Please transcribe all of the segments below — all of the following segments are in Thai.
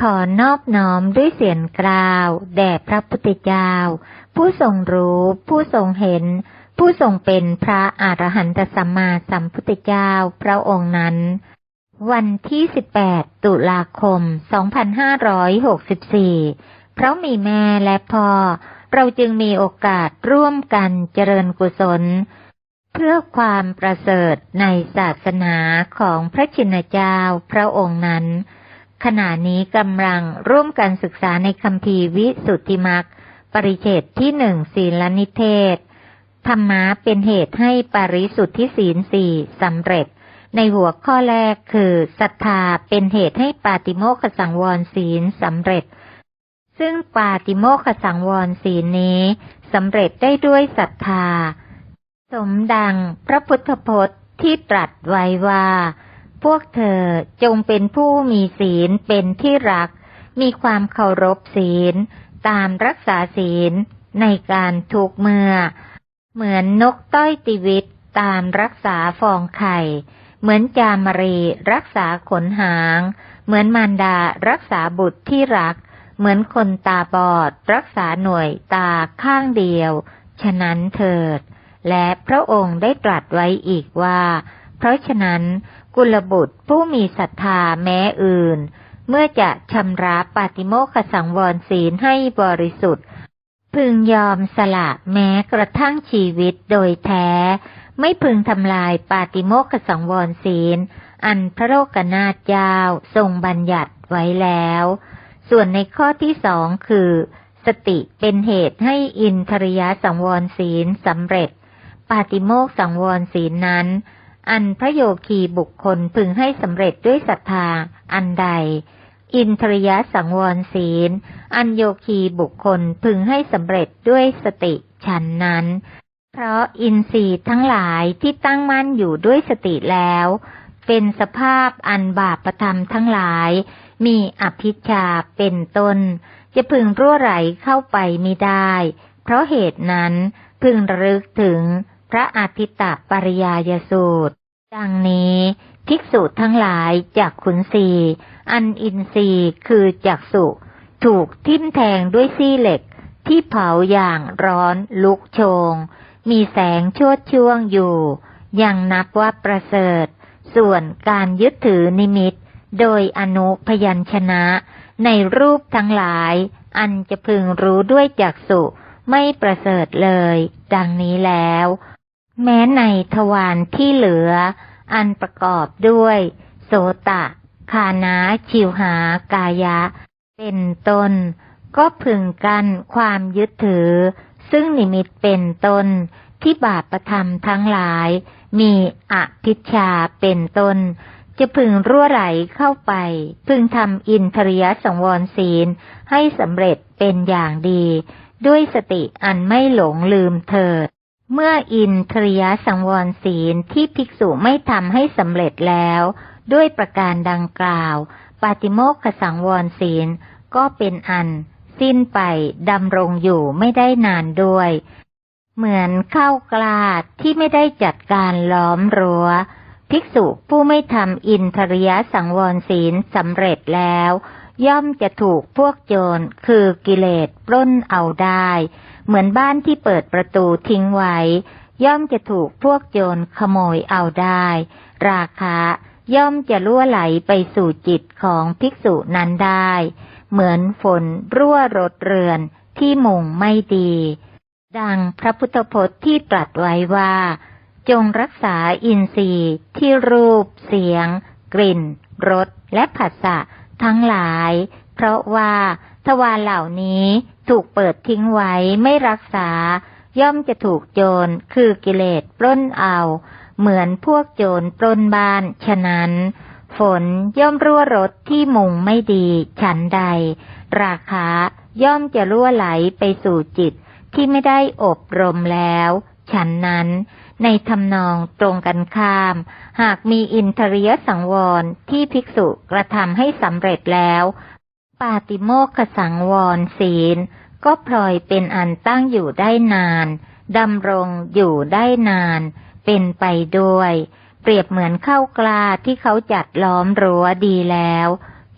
ขอนอบน้อมด้วยเสียงกล่าว แด่พระพุทธเจ้า ผู้ทรงรู้ ผู้ทรงเห็น ผู้ทรงเป็นพระอรหันตสัมมาสัมพุทธเจ้าพระองค์นั้น วันที่ 18 ตุลาคม 2564 เพราะมีแม่และพ่อ เราจึงมีโอกาสร่วมกันเจริญกุศล เพื่อความประเสริฐในศาสนาของพระชินเจ้าพระองค์นั้น ขณะนี้กำลังร่วมกันศึกษาในคำพีร์วิสุทธิมักปริเฉดที่หนึ่งศีลนิเทศ ธรรมะเป็นเหตุให้ปริสุทธิศีลสี่สำเร็จ ในหัวข้อแรกคือศรัทธาเป็นเหตุให้ปาติโมขสังวรศีลสำเร็จ ซึ่งปาติโมขสังวรศีลนี้สำเร็จได้ด้วยศรัทธา สมดังพระพุทธพจน์ที่ตรัสไว้ว่า พวกเธอจงเป็นผู้มีศีลเป็นที่รัก มีความเคารพศีล ตามรักษาศีลในการทุกเมื่อ เหมือนนกต้อยติวิตตามรักษาฟองไข่ เหมือนจามรีรักษาขนหาง เหมือนมารดารักษาบุตรที่รัก เหมือนคนตาบอด รักษาหน่วยตาข้างเดียว ฉะนั้นเถิด และพระองค์ได้ตรัสไว้อีกว่า เพราะฉะนั้น กุลบุตรผู้มีศรัทธาแม้อื่น เมื่อจะชำระปาติโมขสังวรศีลให้บริสุทธิ์ พึงยอมสละแม้กระทั่งชีวิตโดยแท้ ไม่พึงทำลายปาติโมขสังวรศีล อันพระโลกนาถเจ้าทรงบัญญัติไว้แล้ว ส่วนในข้อที่สองคือ สติเป็นเหตุให้อินทริยสังวรศีลสำเร็จ ปาติโมกสังวรศีลนั้น อันพระโยคีบุคคลพึงให้สำเร็จด้วยศรัทธาอันใด อินทริยสังวรศีล อันโยคีบุคคลพึงให้สำเร็จด้วยสติฉันนั้น เพราะอินทรีย์ทั้งหลายที่ตั้งมั่นอยู่ด้วยสติแล้ว เป็นสภาพอันบาปประทำทั้งหลาย มีอภิชาเป็นต้น จะพึงรั่วไหลเข้าไปมิได้ เพราะเหตุนั้นพึงระลึกถึง พระอาทิตตปริยายสูตร ดังนี้ภิกษุทั้งหลายจากขุนศีอันอินทรีย์คือจักสุถูกทิ่มแทงด้วยซี่เหล็ก ที่เผาอย่างร้อนลุกโชง มีแสงชวดช่วงอยู่ ยังนับว่าประเสริฐ ส่วนการยึดถือนิมิต โดยอนุพยัญชนะ ในรูปทั้งหลาย อันจะพึงรู้ด้วยจักสุไม่ประเสริฐเลย ดังนี้แล้ว แม้ในทวารที่เหลือ อันประกอบด้วย โสตะ คานาชิวหากายะ เป็นต้น ก็พึงกันความยึดถือ ซึ่งนิมิตเป็นต้น ที่บาปประทำทั้งหลาย มีอภิชาเป็นต้น จะพึงรั่วไหลเข้าไป พึงทำอินทริยสังวรศีลให้สำเร็จเป็นอย่างดี ด้วยสติอันไม่หลงลืมเถิด เมื่ออินทริยสังวรศีลที่ภิกษุไม่ทำให้สำเร็จแล้ว ด้วยประการดังกล่าว ปาติโมกขสังวรศีลก็เป็นอัน สิ้นไปดำรงอยู่ไม่ได้นานด้วย เหมือนข้าวกลาดที่ไม่ได้จัดการล้อมรัว้ว ภิกษุผู้ไม่ทำอินทริยสังวรศีลสำเร็จแล้ว ย่อมจะถูกพวกโจรคือกิเลสปล้นเอาได้ เหมือนบ้านที่เปิดประตูทิ้งไว้ ย่อมจะถูกพวกโจรขโมยเอาได้ ราคาย่อมจะล่วไหลไปสู่จิตของภิกษุนั้นได้ เหมือนฝนรั่วรถเรือนที่มุงไม่ดี ดังพระพุทธพจน์ที่ตรัสไว้ว่า จงรักษาอินทรีย์ที่รูป เสียง กลิ่นรสและผัสสะ ทั้งหลาย เพราะว่าทวารเหล่านี้ถูกเปิดทิ้งไว้ไม่รักษา ย่อมจะถูกโจรคือกิเลสปล้นเอา เหมือนพวกโจรปล้นบ้าน ฉะนั้น ฝนย่อมรั่วรถที่มุงไม่ดีฉันใด ราคาย่อมจะรั่วไหลไปสู่จิตที่ไม่ได้อบรมแล้ว ฉันนั้น ในทำนองตรงกันข้าม หากมีอินทริยสังวรที่ภิกษุกระทำให้สำเร็จแล้ว ปาติโมกขสังวรศีล ก็พลอยเป็นอันตั้งอยู่ได้นานดำรงอยู่ได้นาน เป็นไปด้วย เปรียบเหมือนข้าวกล้าที่เขาจัดล้อมรั้วดีแล้ว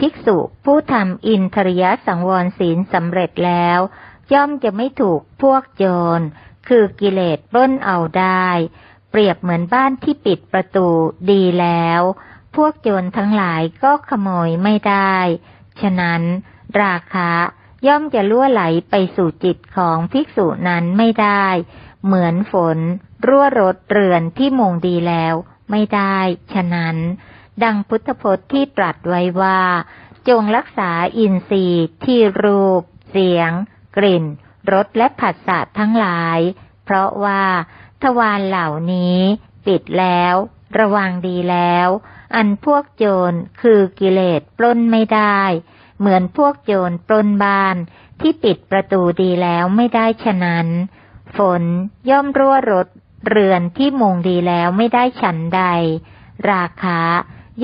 ภิกษุผู้ทำอินทริยสังวรศีลสำเร็จแล้ว ย่อมจะไม่ถูกพวกโจร คือกิเลสปล้นเอาได้ เปรียบเหมือนบ้านที่ปิดประตูดีแล้ว พวกโจรทั้งหลายก็ขโมยไม่ได้ ฉะนั้น ราคะย่อมจะล่วไหลไปสู่จิตของภิกษุนั้นไม่ได้ เหมือนฝน รั่วรดเรือนที่มุงดีแล้ว ไม่ได้ ฉะนั้น ดังพุทธพจน์ที่ตรัสไว้ว่า จงรักษาอินทรีย์ที่รูป เสียง กลิ่น รสและผัสสะทั้งหลาย เพราะว่า ทวารเหล่านี้ ปิดแล้ว ระวังดีแล้ว อันพวกโจรคือกิเลสปล้นไม่ได้ เหมือนพวกโจรปล้นบ้าน ที่ปิดประตูดีแล้วไม่ได้ฉะนั้น ฝนย่อมรั่วรดเรือนที่มุงดีแล้วไม่ได้ฉันใด ราคะ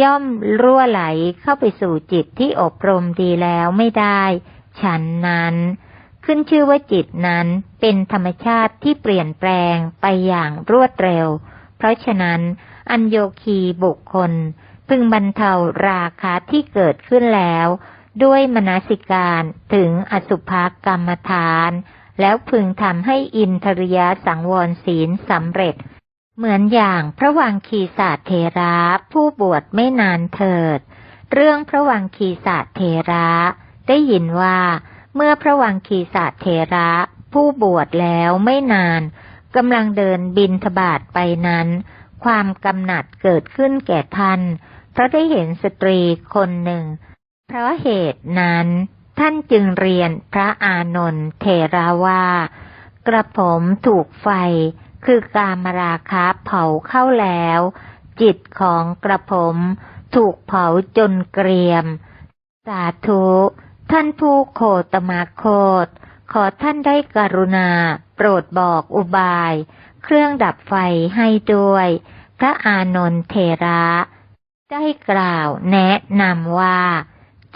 ย่อมรั่วไหลเข้าไปสู่จิตที่อบรมดีแล้วไม่ได้ ฉันนั้น ขึ้นชื่อว่าจิตนั้นเป็นธรรมชาติที่เปลี่ยนแปลงไปอย่างรวดเร็ว เพราะฉะนั้น อัญโยคีบุคคล พึงบรรเทาราคะที่เกิดขึ้นแล้ว ด้วยมนสิการถึงอสุภกรรมฐาน แล้วพึงทำให้อินทริยสังวรศีลสำเร็จ เหมือนอย่างพระวังคีสาเทระผู้บวชไม่นานเถิด เรื่องพระวังคีสาเทระได้ยินว่า เมื่อพระวังคีสาเทระ ผู้บวชแล้วไม่นานกำลังเดินบินทบาทไปนั้น ความกำหนัดเกิดขึ้นแก่ท่าน เพราะได้เห็นสตรีคนหนึ่ง เพราะเหตุนั้น ท่านจึงเรียนพระอานนท์เทระว่า กระผมถูกไฟ คือกามราคะเผาเข้าแล้ว จิตของกระผมถูกเผาจนเกรียม สาธุ ท่านผู้โคตมาโคต ขอท่านได้กรุณา โปรดบอกอุบาย เครื่องดับไฟให้ด้วย พระอานนท์เทระ ได้กล่าวแนะนำว่า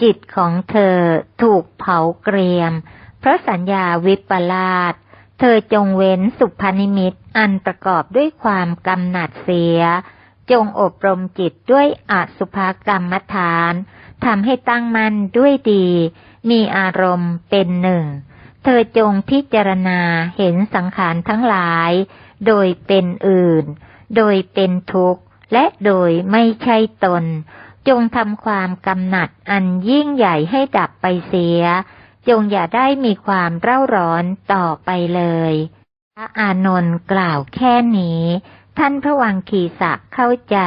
จิตของเธอถูกเผาเกรียม เพราะสัญญาวิปลาสเธอจงเว้นสุพนิมิตอันประกอบด้วยความกำหนัดเสีย จงอบรมจิตด้วยอสุภกรรมฐานทำให้ตั้งมั่นด้วยดี มีอารมณ์เป็นหนึ่ง เธอจงพิจารณาเห็นสังขารทั้งหลาย โดยเป็นอื่น โดยเป็นทุกข์ และโดยไม่ใช่ตน จงทำความกำหนัดอันยิ่งใหญ่ให้ดับไปเสีย จงอย่าได้มีความเร่าร้อนต่อไปเลยพระอานนท์กล่าวแค่นี้ ท่านพระวังคีสะเข้าใจ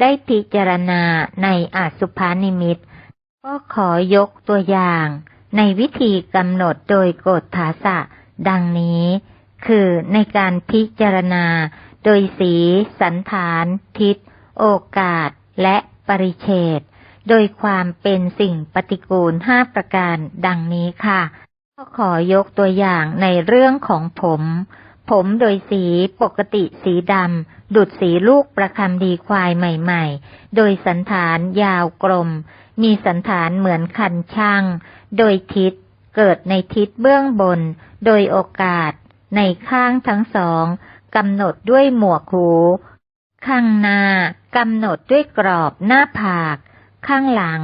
ได้พิจารณาในอสุภานิมิต ก็ขอยกตัวอย่างในวิธีกำหนดโดยกฎฐาสะดังนี้ คือในการพิจารณา โดยสี สันฐาน ทิศ โอกาส และปริเฉดโดยความเป็นสิ่งปฏิกูลห้าประการดังนี้ค่ะ ก็ขอยกตัวอย่างในเรื่องของผม ผมโดยสีปกติสีดำดุดสีลูกประคำดีควายใหม่ ๆ โดยสันฐานยาวกลม มีสันฐานเหมือนคันช่าง โดยทิศ เกิดในทิศเบื้องบน โดยโอกาส ในข้างทั้งสองกำหนดด้วยหมวกหู ข้างหน้ากำหนดด้วยกรอบหน้าผาก ข้างหลัง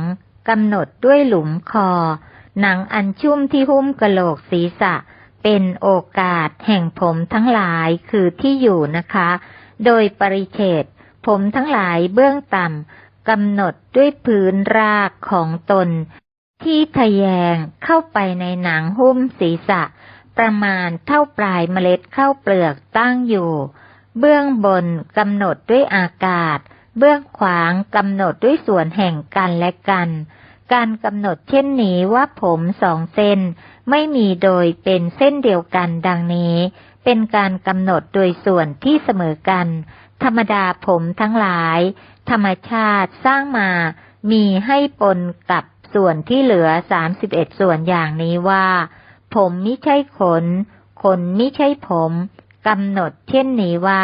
กำหนดด้วยหลุมคอ หนังอันชุ่มที่หุ้มกระโหลกศีรษะ เป็นโอกาสแห่งผมทั้งหลายคือที่อยู่นะคะ โดยปริเฉดผมทั้งหลายเบื้องต่ำ กำหนดด้วยพื้นรากของตน ที่ทะแยงเข้าไปในหนังหุ้มศีรษะ ประมาณเท่าปลายเมล็ดข้าวเปลือกตั้งอยู่ เบื้องบนกำหนดด้วยอากาศ เบื้องขวางกำหนดด้วยส่วนแห่งกันและกัน การกำหนดเช่นนี้ว่าผมสองเส้น ไม่มีโดยเป็นเส้นเดียวกันดังนี้ เป็นการกำหนดโดยส่วนที่เสมอกันธรรมดาผมทั้งหลาย ธรรมชาติสร้างมามีให้ปนกับส่วนที่เหลือสามสิบเอ็ดส่วนอย่างนี้ว่า ผมมิใช่ขน ขนมิใช่ผมกำหนดเช่นนี้ว่า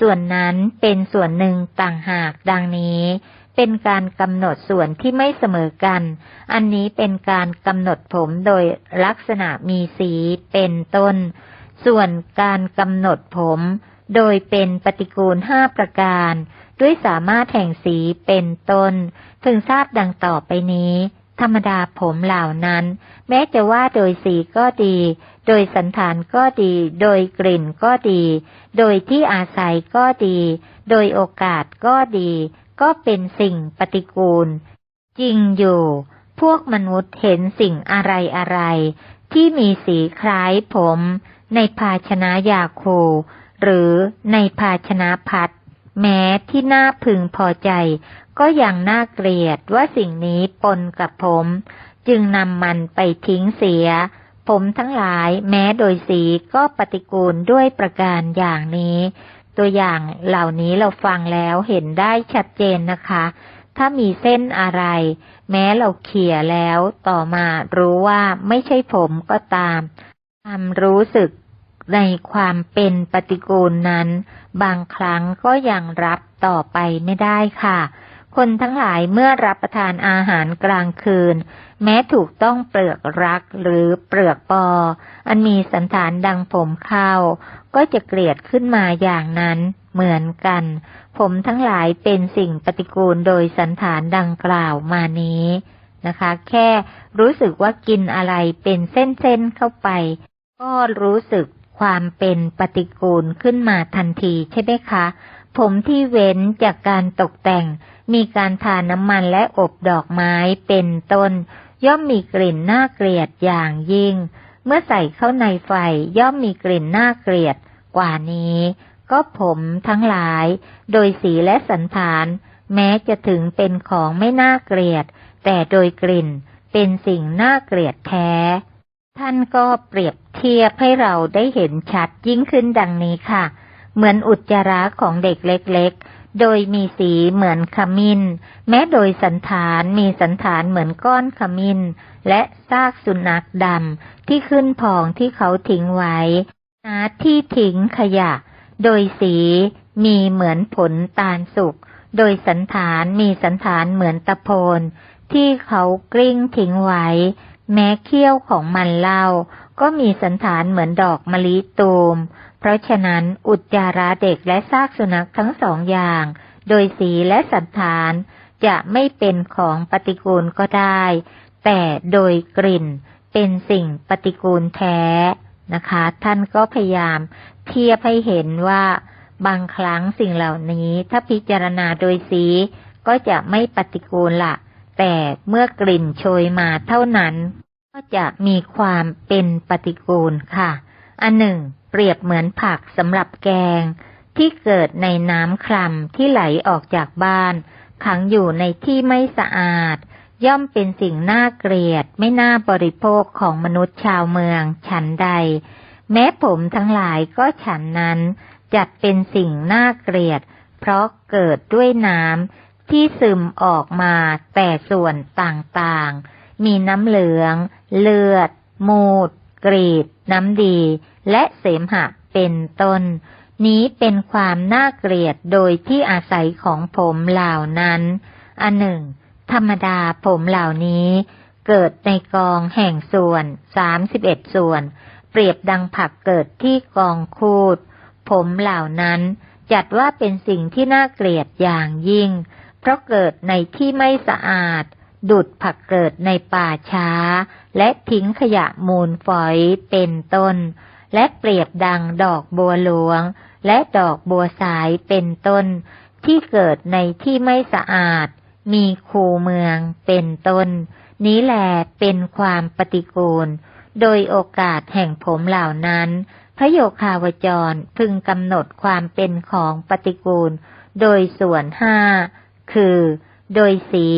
ส่วนนั้นเป็นส่วนหนึ่งต่างหากดังนี้ เป็นการกำหนดส่วนที่ไม่เสมอกัน อันนี้เป็นการกำหนดผมโดยลักษณะมีสีเป็นต้น ส่วนการกำหนดผม โดยเป็นปฏิกูลห้าประการ ด้วยสามารถแห่งสีเป็นต้นถึงทราบดังต่อไปนี้ ธรรมดาผมเหล่านั้น แม้จะว่าโดยสีก็ดี โดยสันฐานก็ดี โดยกลิ่นก็ดี โดยที่อาศัยก็ดี โดยโอกาสก็ดี ก็เป็นสิ่งปฏิกูล จริงอยู่ พวกมนุษย์เห็นสิ่งอะไรอะไรที่มีสีคล้ายผม ในภาชนะยาคูหรือในภาชนะพัด แม้ที่น่าพึงพอใจ ก็ยังน่าเกลียดว่าสิ่งนี้ปนกับผม จึงนำมันไปทิ้งเสีย ผมทั้งหลายแม้โดยสีก็ปฏิกูลด้วยประการอย่างนี้ ตัวอย่างเหล่านี้เราฟังแล้วเห็นได้ชัดเจนนะคะ ถ้ามีเส้นอะไร แม้เราเขี่ยแล้วต่อมารู้ว่าไม่ใช่ผมก็ตามความรู้สึก ในความเป็นปฏิกูลนั้น บางครั้งก็ยังรับต่อไปไม่ได้ค่ะ คนทั้งหลายเมื่อรับประทานอาหารกลางคืน แม้ถูกต้องเปลือกรักหรือเปลือกปอ อันมีสันฐานดังผมเข้า ก็จะเกลียดขึ้นมาอย่างนั้นเหมือนกัน ผมทั้งหลายเป็นสิ่งปฏิกูลโดยสันฐานดังกล่าวมานี้นะคะ แค่รู้สึกว่ากินอะไรเป็นเส้นๆเข้าไป ก็รู้สึก ความเป็นปฏิกูลขึ้นมาทันทีใช่ไหมคะ ผมที่เว้นจากการตกแต่ง มีการทาน้ำมันและอบดอกไม้เป็นต้น ย่อมมีกลิ่นน่าเกลียดอย่างยิ่ง เมื่อใส่เข้าในไฟย่อมมีกลิ่นน่าเกลียดกว่านี้ ก็ผมทั้งหลาย โดยสีและสันฐาน แม้จะถึงเป็นของไม่น่าเกลียด แต่โดยกลิ่นเป็นสิ่งน่าเกลียดแท้ ท่านก็เปรียบเทียบให้เราได้เห็นชัดยิ่งขึ้นดังนี้ค่ะ เหมือนอุจจาระของเด็กเล็กๆ โดยมีสีเหมือนขมิ้น แม้โดยสันฐานมีสันฐานเหมือนก้อนขมิ้น และซากสุนัขดำที่ขึ้นพองที่เขาทิ้งไว้นาที่ทิ้งขยะ โดยสีมีเหมือนผลตาลสุก โดยสันฐานมีสันฐานเหมือนตะโพนที่เขากลิ้งทิ้งไว้ แม้เขี้ยวของมันเล่าก็มีสันฐานเหมือนดอกมะลิตูม เพราะฉะนั้นอุจจาระเด็กและซากสุนัขทั้งสองอย่าง โดยสีและสันฐานจะไม่เป็นของปฏิกูลก็ได้ แต่โดยกลิ่นเป็นสิ่งปฏิกูลแท้นะคะ ท่านก็พยายามเทียบให้เห็นว่า บางครั้งสิ่งเหล่านี้ถ้าพิจารณาโดยสีก็จะไม่ปฏิกูลละ แต่เมื่อกลิ่นโชยมาเท่านั้น ก็จะมีความเป็นปฏิกูลค่ะ อันหนึ่ง เปรียบเหมือนผักสำหรับแกง ที่เกิดในน้ำคลำที่ไหลออกจากบ้าน ขังอยู่ในที่ไม่สะอาด ย่อมเป็นสิ่งน่าเกลียดไม่น่าบริโภคของมนุษย์ชาวเมืองฉันใด แม้ผมทั้งหลายก็ฉันนั้นจัดเป็นสิ่งน่าเกลียด เพราะเกิดด้วยน้ำ ที่ซึมออกมาแต่ส่วนต่างๆ มีน้ำเหลือง เลือด มูด กรีด น้ำดี และเสมหะเป็นต้น นี้เป็นความน่าเกลียดโดยที่อาศัยของผมเหล่านั้น อันหนึ่ง ธรรมดาผมเหล่านี้ เกิดในกองแห่งส่วนสามสิบเอ็ดส่วน เปรียบดังผักเกิดที่กองคูด ผมเหล่านั้นจัดว่าเป็นสิ่งที่น่าเกลียดอย่างยิ่ง เพราะเกิดในที่ไม่สะอาด ดุดผักเกิดในป่าช้า และทิ้งขยะมูลฝอยเป็นต้น และเปรียบดังดอกบัวหลวง และดอกบัวสายเป็นต้น ที่เกิดในที่ไม่สะอาด มีคูเมืองเป็นต้น นี้แหลเป็นความปฏิกูล โดยโอกาสแห่งผมเหล่านั้นพระโยคาวจรพึงกำหนดความเป็นของปฏิกูล โดยส่วนห้า คือ โดยสี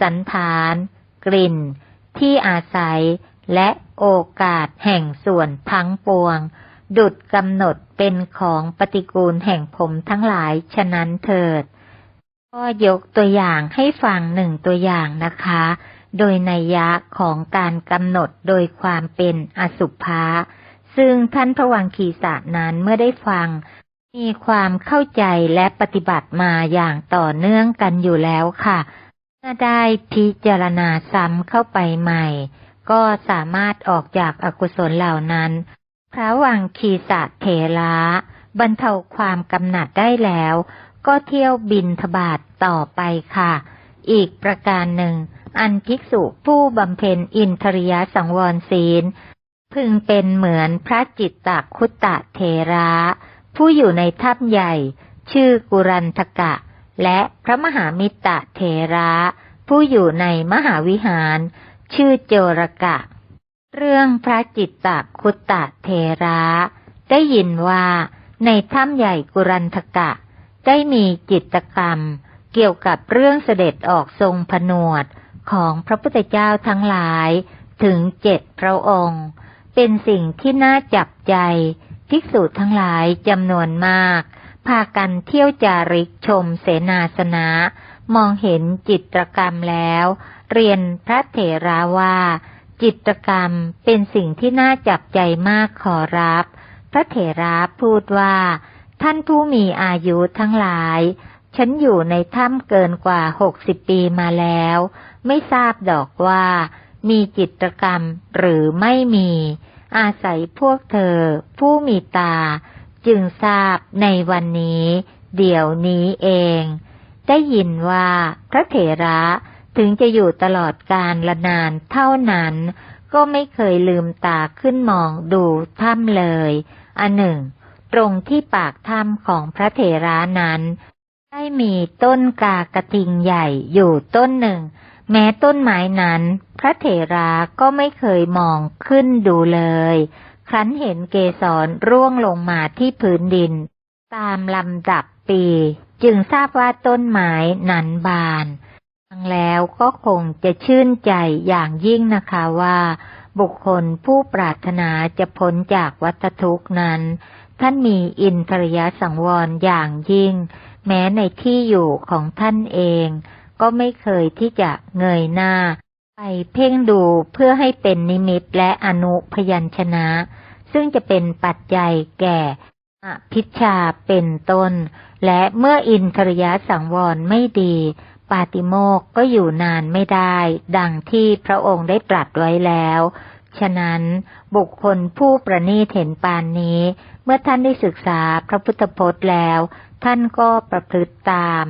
สันฐาน กลิ่น ที่อาศัย และโอกาสแห่งส่วนทั้งปวง ดุดกำหนดเป็นของปฏิกูลแห่งผมทั้งหลายฉะนั้นเถิด ก็ยกตัวอย่างให้ฟังหนึ่งตัวอย่างนะคะ โดยนัยยะของการกำหนดโดยความเป็นอสุภะซึ่งท่านพระวังคีสานั้นเมื่อได้ฟัง มีความเข้าใจและปฏิบัติมาอย่างต่อเนื่องกันอยู่แล้วค่ะ เมื่อได้พิจารณาซ้ำเข้าไปใหม่ ก็สามารถออกจากอากุศลเหล่านั้น พระวังคีสะเถระบรรเทาความกำหนัดได้แล้ว ก็เที่ยวบินทบาทต่อไปค่ะ อีกประการหนึ่ง อันภิกษุผู้บำเพ็ญอินทริยสังวรศีล พึงเป็นเหมือนพระจิตตคุตตะเทระ ผู้อยู่ในถ้ำใหญ่ ชื่อกุรันทกะ และพระมหามิตรเทระ ผู้อยู่ในมหาวิหาร ชื่อโจรกะ เรื่องพระจิตตคุตตะเทระ ได้ยินว่าในถ้ำใหญ่กุรันทกะ ได้มีจิตกรรม เกี่ยวกับเรื่องเสด็จออกทรงผนวดของพระพุทธเจ้าทั้งหลายถึงเจ็ดพระองค์ เป็นสิ่งที่น่าจับใจ ภิกษุทั้งหลายจำนวนมาก พากันเที่ยวจาริกชมเสนาสนะ มองเห็นจิตรกรรมแล้ว เรียนพระเถราว่า จิตรกรรมเป็นสิ่งที่น่าจับใจมากขอรับ พระเถระพูดว่า ท่านผู้มีอายุทั้งหลาย ฉันอยู่ในถ้ำเกินกว่าหกสิบปีมาแล้ว ไม่ทราบดอกว่า มีจิตรกรรมหรือไม่มี อาศัยพวกเธอ ผู้มีตา จึงทราบในวันนี้ เดี๋ยวนี้เอง ได้ยินว่าพระเถระถึงจะอยู่ตลอดกาลละนานเท่านั้น ก็ไม่เคยลืมตาขึ้นมองดูถ้ำเลย อันหนึ่ง ตรงที่ปากถ้ำของพระเถระนั้น ได้มีต้นกากระทิงใหญ่อยู่ต้นหนึ่ง แม้ต้นไม้นั้น พระเถระก็ไม่เคยมองขึ้นดูเลย ครั้นเห็นเกสรร่วงลงมาที่พื้นดิน ตามลำดับปี จึงทราบว่าต้นไม้นั้นบานฟังแล้วก็คงจะชื่นใจอย่างยิ่งนะคะว่า บุคคลผู้ปรารถนาจะพ้นจากวัฏทุกข์นั้น ท่านมีอินทริยสังวรอย่างยิ่ง แม้ในที่อยู่ของท่านเอง ก็ไม่เคยที่จะเงยหน้า ไปเพ่งดูเพื่อให้เป็นนิมิตและอนุพยัญชนะ ซึ่งจะเป็นปัจจัยแก่อภิชาเป็นต้น และเมื่ออินทริยสังวรไม่ดี ปาติโมกก็อยู่นานไม่ได้ ดังที่พระองค์ได้ตรัสไว้แล้ว ฉะนั้นบุคคลผู้ประณีเห็นปานนี้ เมื่อท่านได้ศึกษาพระพุทธพจน์แล้ว ท่านก็ประพฤติตาม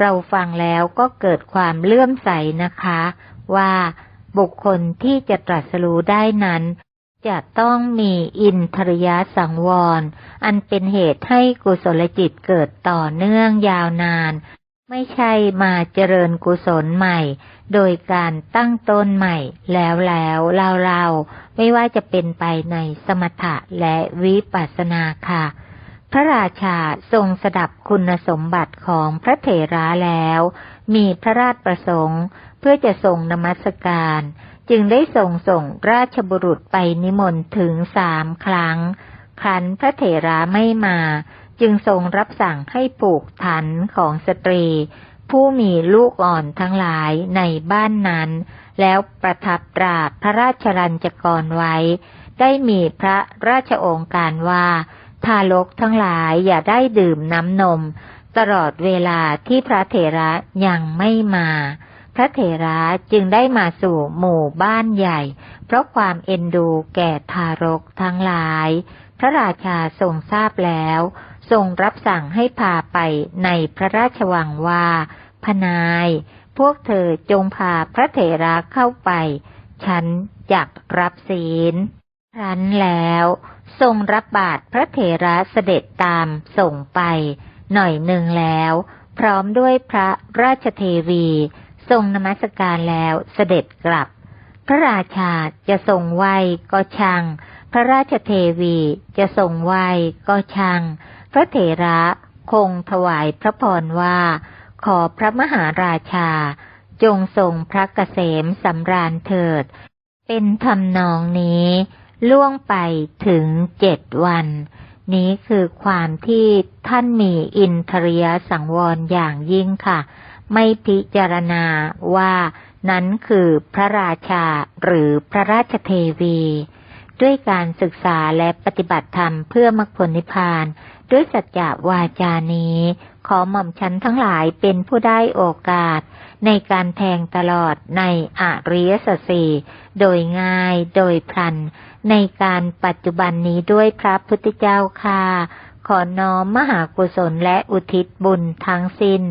เราฟังแล้วก็เกิดความเลื่อมใสนะคะ ว่าบุคคลที่จะตรัสรู้ได้นั้น จะต้องมีอินทริยสังวร อันเป็นเหตุให้กุศลจิตเกิดต่อเนื่องยาวนาน ไม่ใช่มาเจริญกุศลใหม่ โดยการตั้งต้นใหม่แล้วแล้วเล่าเราไม่ว่าจะเป็นไปในสมถะและวิปัสสนาค่ะ พระราชาทรงสดับคุณสมบัติของพระเถระแล้ว มีพระราชประสงค์ เพื่อจะทรงนมัสการ จึงได้ส่งส่งราชบุรุษไปนิมนต์ถึงสามครั้ง ครั้นพระเถระไม่มา จึงทรงรับสั่งให้ปลูกฐานของสตรี ผู้มีลูกอ่อนทั้งหลายในบ้านนั้น แล้วประทับตราพระราชรัญจกรไว้ ได้มีพระราชโองการว่า ทารกทั้งหลายอย่าได้ดื่มน้ำนม ตลอดเวลาที่พระเถระยังไม่มา พระเถระจึงได้มาสู่หมู่บ้านใหญ่ เพราะความเอ็นดูแก่ทารกทั้งหลาย พระราชาทรงทราบแล้ว ทรงรับสั่งให้พาไปในพระราชวังว่า พนาย พวกเธอจงพาพระเถระเข้าไป ฉันจักรับศีลครั้นแล้ว ทรงรับบาตรพระเถระเสด็จตามส่งไปหน่อยหนึ่งแล้ว พร้อมด้วยพระราชเทวี ทรงนมัสการแล้วเสด็จกลับ พระราชาจะทรงไหวก็ช่างพระราชเทวีจะทรงไหวก็ช่างพระเถระคงถวายพระพรว่า ขอพระมหาราชา จงทรงพระเกษมสำราญเถิด เป็นทำนองนี้ ล่วงไปถึงเจ็ดวัน นี้คือความที่ท่านมีอินทรียสังวรอย่างยิ่งค่ะ ไม่พิจารณาว่านั้นคือพระราชาหรือพระราชเทวี ด้วยการศึกษาและปฏิบัติธรรมเพื่อมรรคผลนิพพาน ด้วยสัจจะวาจานี้ ขอหม่อมฉันทั้งหลายเป็นผู้ได้โอกาส ในการแทงตลอดในอริยสัจสีโดยง่ายโดยพลัน ในการปัจจุบันนี้ด้วยพระพุทธเจ้าค่ะขอน้อมมหากุศลและอุทิศบุญทั้งสิ้น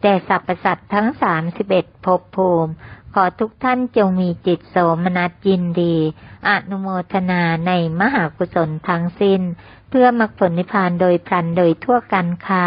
แต่สรรพสัตว์ทั้งสามสิบเอ็ดภพภูมิ ขอทุกท่านจงมีจิตโสมนัสยินดี อนุโมทนาในมหากุศลทั้งสิ้น เพื่อมรรคผลนิพพานโดยพลันโดยทั่วกันค่ะ